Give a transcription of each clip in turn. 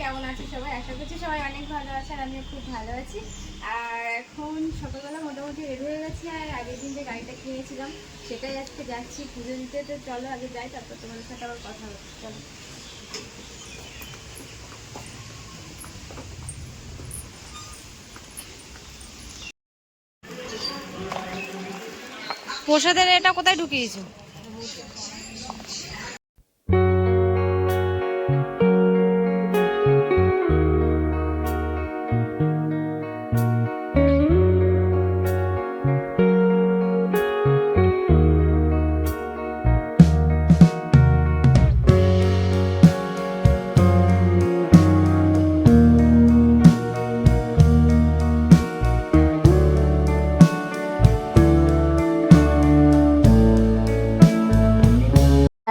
কেমন আছে সবাই? আশা করছি সবাই অনেক ভালো আছে আর আমিও খুব ভালো আছি। আর এখন সকালবেলা মোটামুটি রেডি হয়ে গেছি আর আগের দিন যে গাড়িটা কিনেছিলাম সেটাই আজকে যাচ্ছি পুজো দিতে। তো চলো আগে যাই তারপর তোমাদের সাথে আবার কথা হচ্ছে চলো। প্রসাদের এটা কোথায় ঢুকিয়েছো?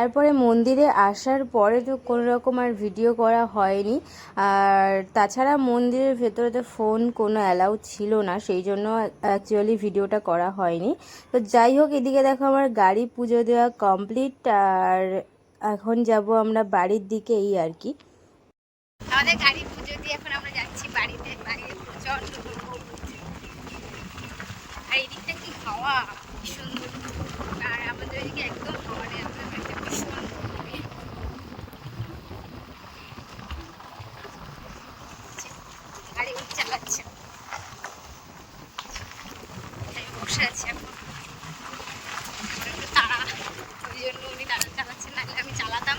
তারপরে মন্দিরে আসার পরে তো কোনো রকম আর ভিডিও করা হয়নি। আর তাছাড়া মন্দিরের ভেতরে তো ফোন কোনো অ্যালাউ ছিল না, সেই জন্য অ্যাকচুয়ালি ভিডিওটা করা হয়নি। তো যাই হোক, এদিকে দেখো আমার গাড়ি পুজো দেওয়া কমপ্লিট আর এখন যাব আমরা বাড়ির দিকে এই আর কি। আমাদের গাড়ি পুজো দিয়ে এখন আমরা যাচ্ছি বাড়িতে বাইরে প্রচণ্ড। আর এদিকটা কি হাওয়া সুন্দর। আর আমাদের এদিকে একদম হাওয়া নেই আমাদের বাড়িতে ভীষণ গরম। গাড়ি উনি চালাচ্ছে আমি বসে আছি এখন আমার একটু তাড়া ওই জন্য উনি তাড়া চালাচ্ছেন নাহলে আমি চালাতাম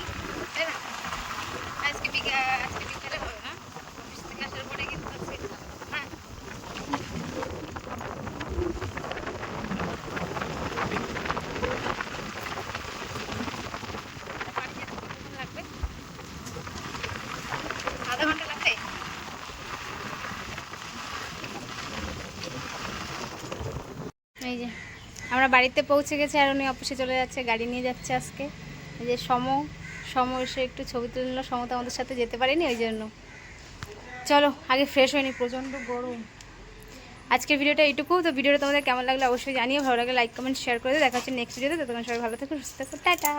তাই না? আজকে বিকেল আজকে বিকেলে হবে না অফিস থেকে আসার পরে কিন্তু আজকে হ্যাঁ বাড়ি যেতে কতক্ষণ লাগবে আধা ঘণ্টা লাগবে যে, আমরা বাড়িতে পৌঁছে গেছি আর উনি অফিসে চলে যাচ্ছে, গাড়ি নিয়ে যাচ্ছে আজকে। যে সম সম এসে একটু ছবি তুলে নিল। সম তো আমাদের সাথে যেতে পারেনি, ওই জন্য। চলো, আগে ফ্রেশ হয়নি প্রচণ্ড গরম। আজকের ভিডিওটা এইটুকু। তো ভিডিওটা তোমাদের কেমন লাগল অবশ্যই জানিয়ে ভালো লাগলে লাইক কমেন্ট শেয়ার করে দেখা হচ্ছে নেক্সট ভিডিওতে ততক্ষণ সবাই ভালো থাকো, সুস্থ থাকো। টাটা!